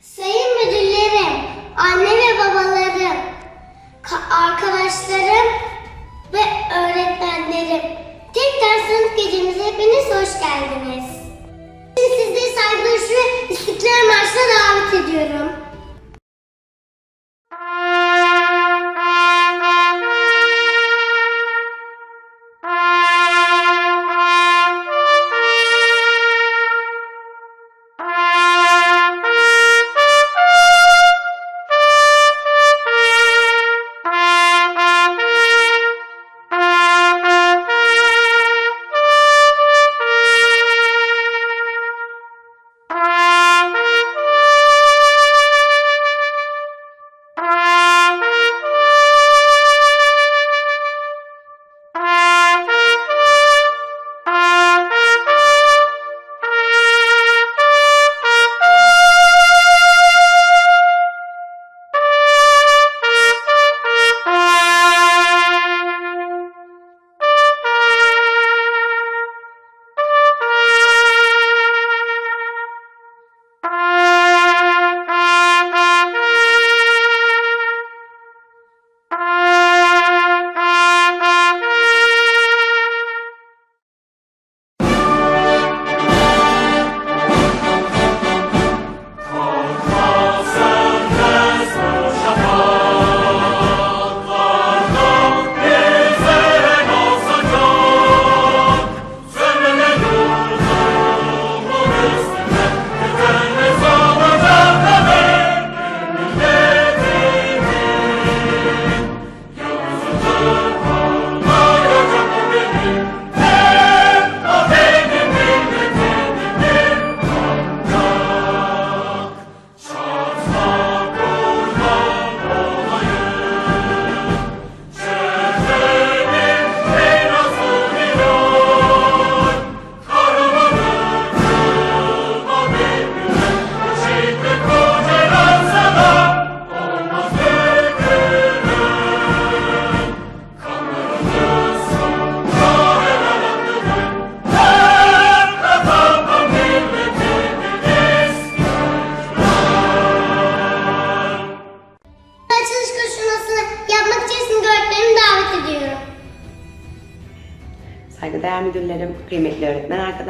Sayın müdürlerim, anne ve babalarım, ka- arkadaşlarım ve öğretmenlerim. Tekrar sınıf gecemize hepiniz hoş geldiniz. Şimdi sizleri saygı ve İstiklal Marşı'na davet ediyorum.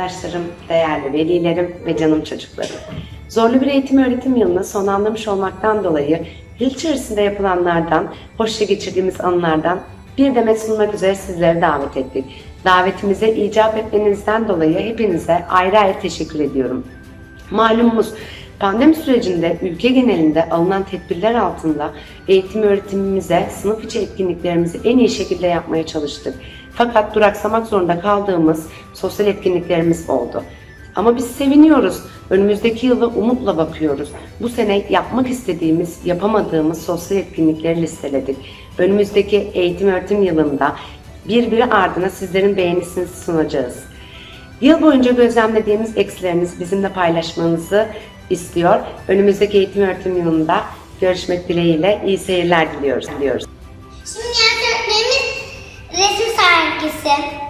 Arkadaşlarım, değerli velilerim ve canım çocuklarım. Zorlu bir eğitim öğretim yılını sonlandırmış olmaktan dolayı yıl içerisinde yapılanlardan, hoşça geçirdiğimiz anılardan bir demet sunmak üzere sizleri davet ettik. Davetimize icap etmenizden dolayı hepinize ayrı ayrı teşekkür ediyorum. Malumumuz pandemi sürecinde ülke genelinde alınan tedbirler altında eğitim öğretimimize, sınıf içi etkinliklerimizi en iyi şekilde yapmaya çalıştık. Fakat duraksamak zorunda kaldığımız sosyal etkinliklerimiz oldu. Ama biz seviniyoruz. Önümüzdeki yıla umutla bakıyoruz. Bu sene yapmak istediğimiz, yapamadığımız sosyal etkinlikleri listeledik. Önümüzdeki eğitim öğretim yılında birbiri ardına sizlerin beğenisini sunacağız. Yıl boyunca gözlemlediğimiz eksilerinizi bizimle paylaşmanızı istiyor. Önümüzdeki eğitim öğretim yılında görüşmek dileğiyle iyi seyirler diliyoruz. diliyoruz. Şimdi Neyse.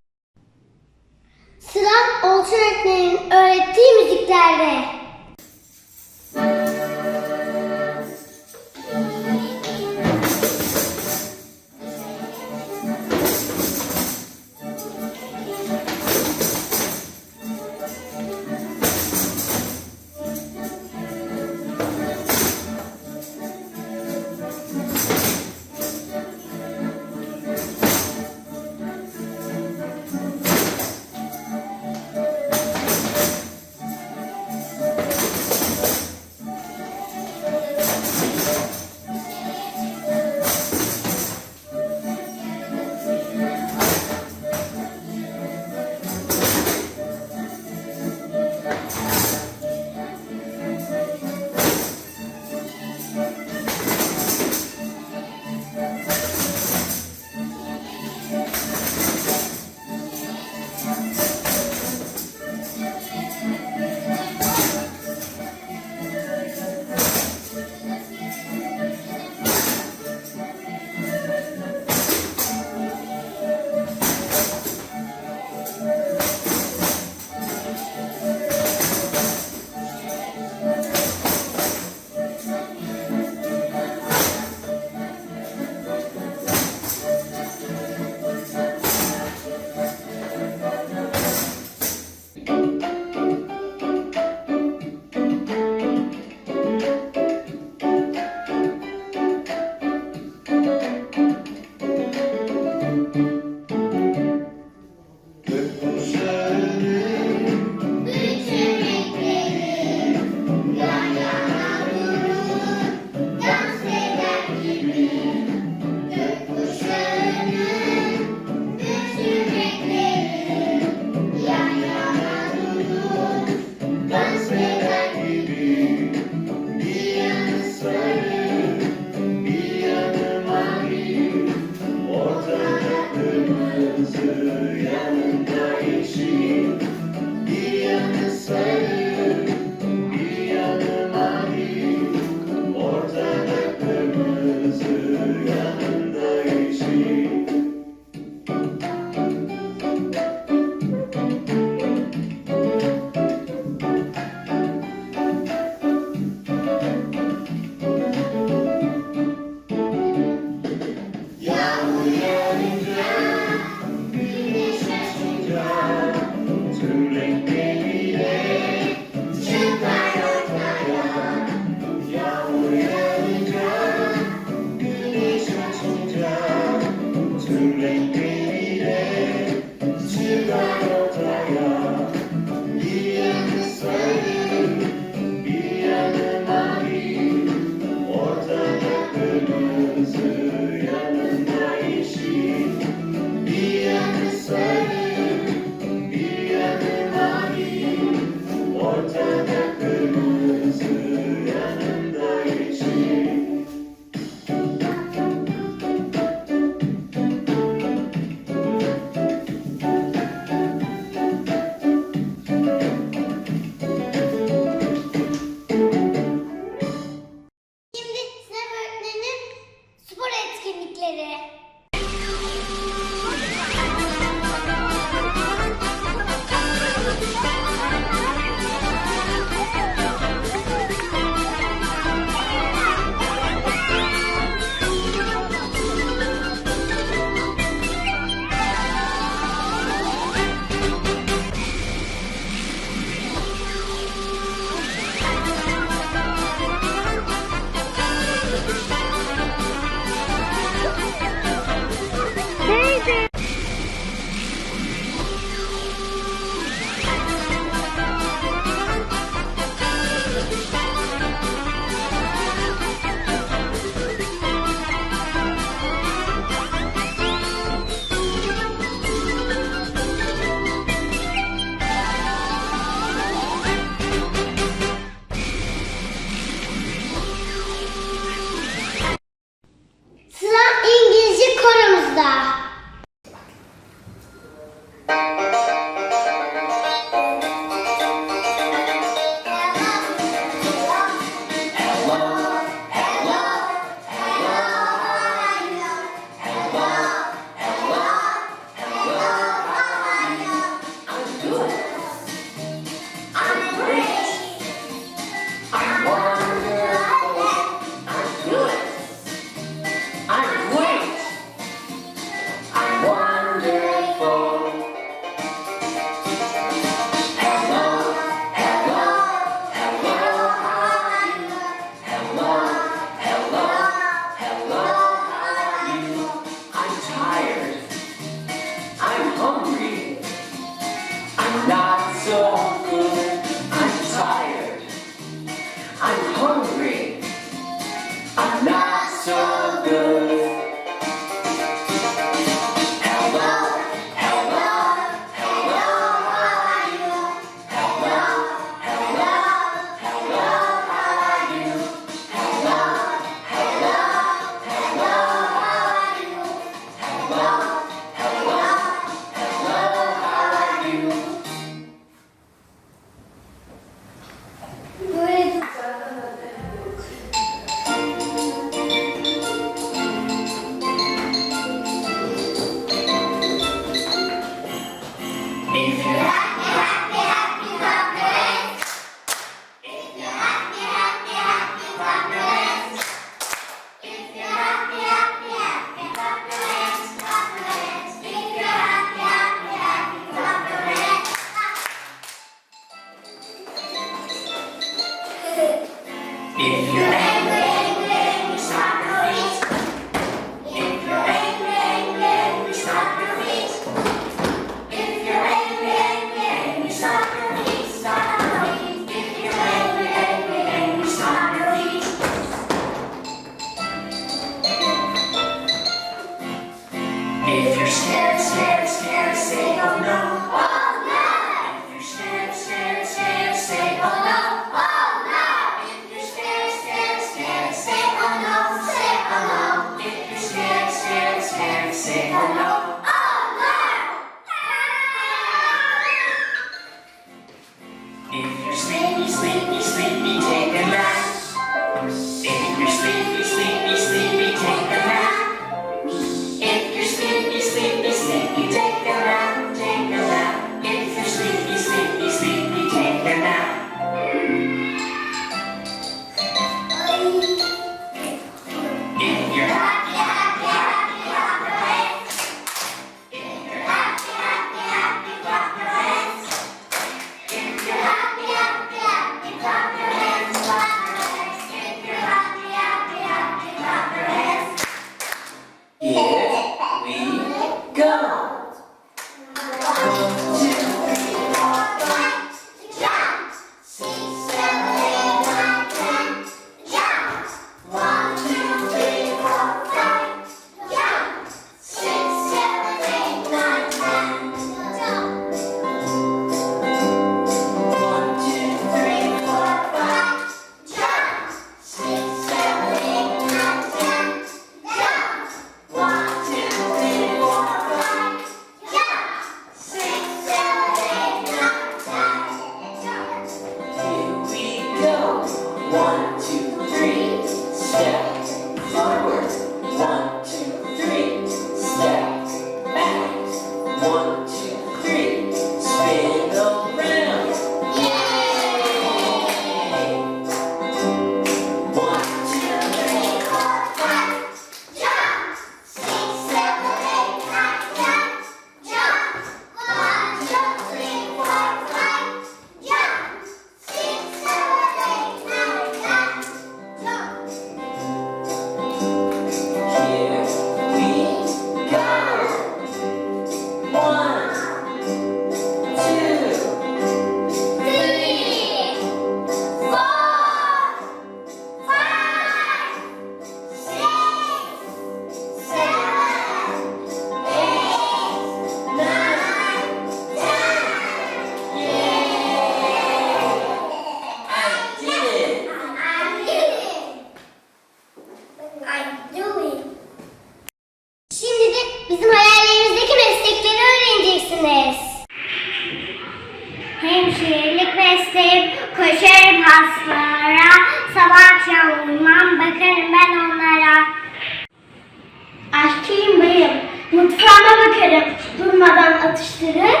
atıştırır.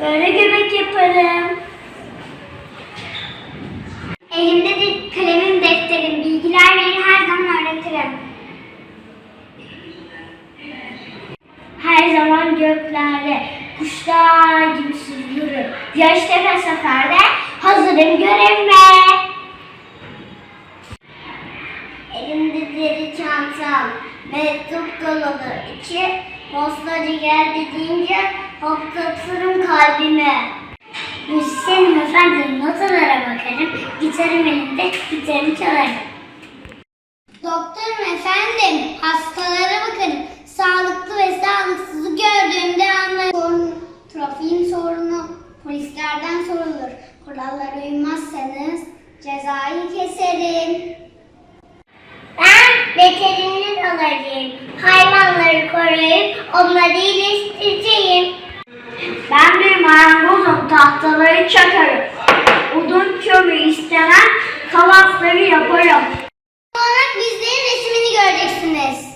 Böyle göbek yaparım. Elimde de kalemim, defterim, bilgiler beni her zaman öğretirim. Her zaman göklerde kuşlar gibi süzülürüm. Yaş tepe seferde hazırım görevime. Elimde deri çantam, mektup doludur içi. Postacı geldi deyince hop kapsırım kalbime. Müzisyenim efendim notalara bakarım, gitarım elimde, gitarımı çalarım. Doktorum efendim, hastalara bakarım. Sağlıklı ve sağlıksızı gördüğümde anlarım. Sorun, trafiğin sorunu polislerden sorulur. Kurallara uymazsanız cezayı keserim. Ben veteriner olacağım. Hayvanları koruyup onları iyileştireceğim. Ben bir marangozum tahtaları çakarım. Odun kömür istemem kalafları yaparım. Olarak bizlerin resmini göreceksiniz.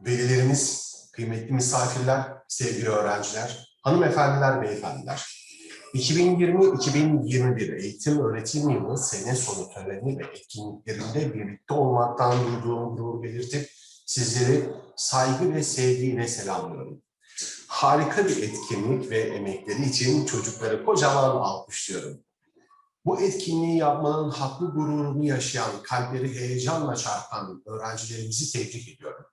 velilerimiz, kıymetli misafirler, sevgili öğrenciler, hanımefendiler, beyefendiler. 2020-2021 eğitim öğretim yılı sene sonu töreni ve etkinliklerinde birlikte olmaktan duyduğum gurur belirtip sizleri saygı ve sevgiyle selamlıyorum. Harika bir etkinlik ve emekleri için çocukları kocaman alkışlıyorum. Bu etkinliği yapmanın haklı gururunu yaşayan, kalpleri heyecanla çarpan öğrencilerimizi tebrik ediyorum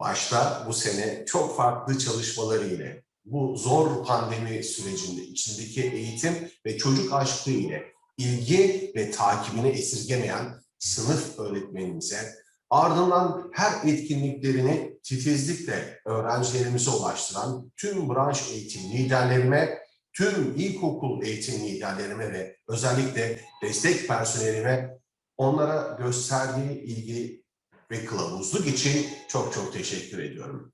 başta bu sene çok farklı çalışmaları ile bu zor pandemi sürecinde içindeki eğitim ve çocuk aşkı ile ilgi ve takibini esirgemeyen sınıf öğretmenimize, ardından her etkinliklerini titizlikle öğrencilerimize ulaştıran tüm branş eğitim liderlerime, tüm ilkokul eğitim liderlerime ve özellikle destek personelime onlara gösterdiği ilgi ve kılavuzluk için çok çok teşekkür ediyorum.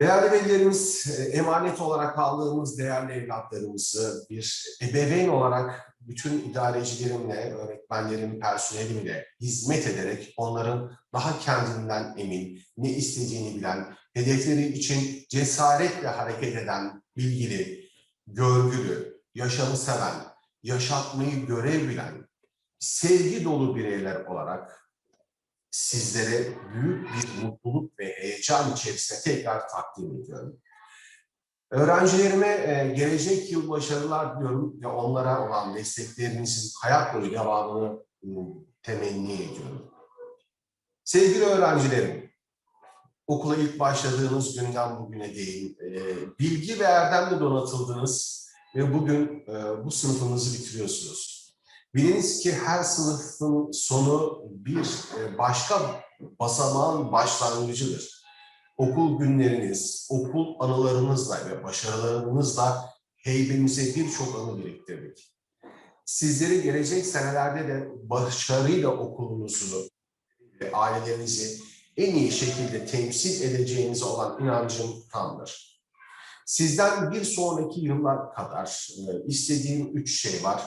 Değerli velilerimiz, e, emanet olarak aldığımız değerli evlatlarımızı bir ebeveyn olarak bütün idarecilerimle, öğretmenlerim, personelimle hizmet ederek onların daha kendinden emin, ne istediğini bilen, hedefleri için cesaretle hareket eden, bilgili, görgülü, yaşamı seven, yaşatmayı görev bilen, sevgi dolu bireyler olarak sizlere büyük bir mutluluk ve heyecan içerisinde tekrar takdim ediyorum. Öğrencilerime e, gelecek yıl başarılar diliyorum ve onlara olan desteklerinizin hayat boyu devamını e, temenni ediyorum. Sevgili öğrencilerim, okula ilk başladığınız günden bugüne değin e, bilgi ve erdemle donatıldınız ve bugün e, bu sınıfınızı bitiriyorsunuz. Biliniz ki her sınıfın sonu bir e, başka basamağın başlangıcıdır. Okul günleriniz, okul anılarınızla ve başarılarınızla heybemize birçok anı biriktirdik. Sizleri gelecek senelerde de başarıyla okulunuzu ve ailelerinizi en iyi şekilde temsil edeceğinize olan inancım tamdır. Sizden bir sonraki yıllar kadar e, istediğim üç şey var.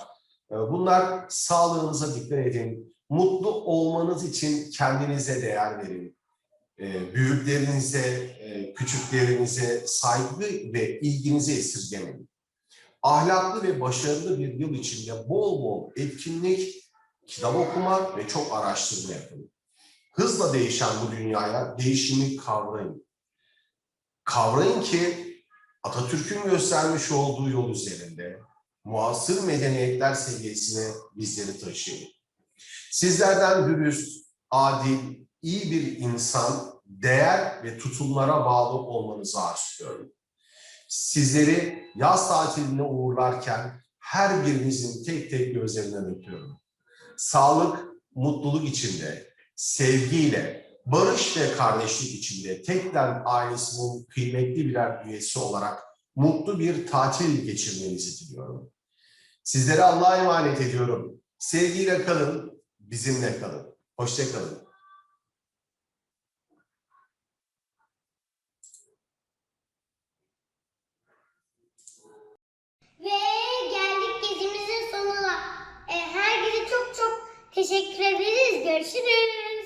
E, Bunlar sağlığınıza dikkat edin, mutlu olmanız için kendinize değer verin. E, Büyüklerinize, e, küçüklerinize saygı ve ilginizi esirgemeyin. Ahlaklı ve başarılı bir yıl içinde bol bol etkinlik, kitap okuma ve çok araştırma yapın. Hızla değişen bu dünyaya değişimi kavrayın. Kavrayın ki Atatürk'ün göstermiş olduğu yol üzerinde muasır medeniyetler seviyesine bizleri taşıyın. Sizlerden dürüst, adil, iyi bir insan, değer ve tutumlara bağlı olmanızı arzuluyorum. Sizleri yaz tatiline uğurlarken her birinizin tek tek gözlerinden öpüyorum. Sağlık, mutluluk içinde, sevgiyle, barış ve kardeşlik içinde tekrar ailesinin kıymetli birer üyesi olarak mutlu bir tatil geçirmenizi diliyorum. Sizlere Allah'a emanet ediyorum. Sevgiyle kalın, bizimle kalın. Hoşça kalın. Ve geldik gezimizin sonuna. E, herkese çok çok teşekkür ederiz. Görüşürüz.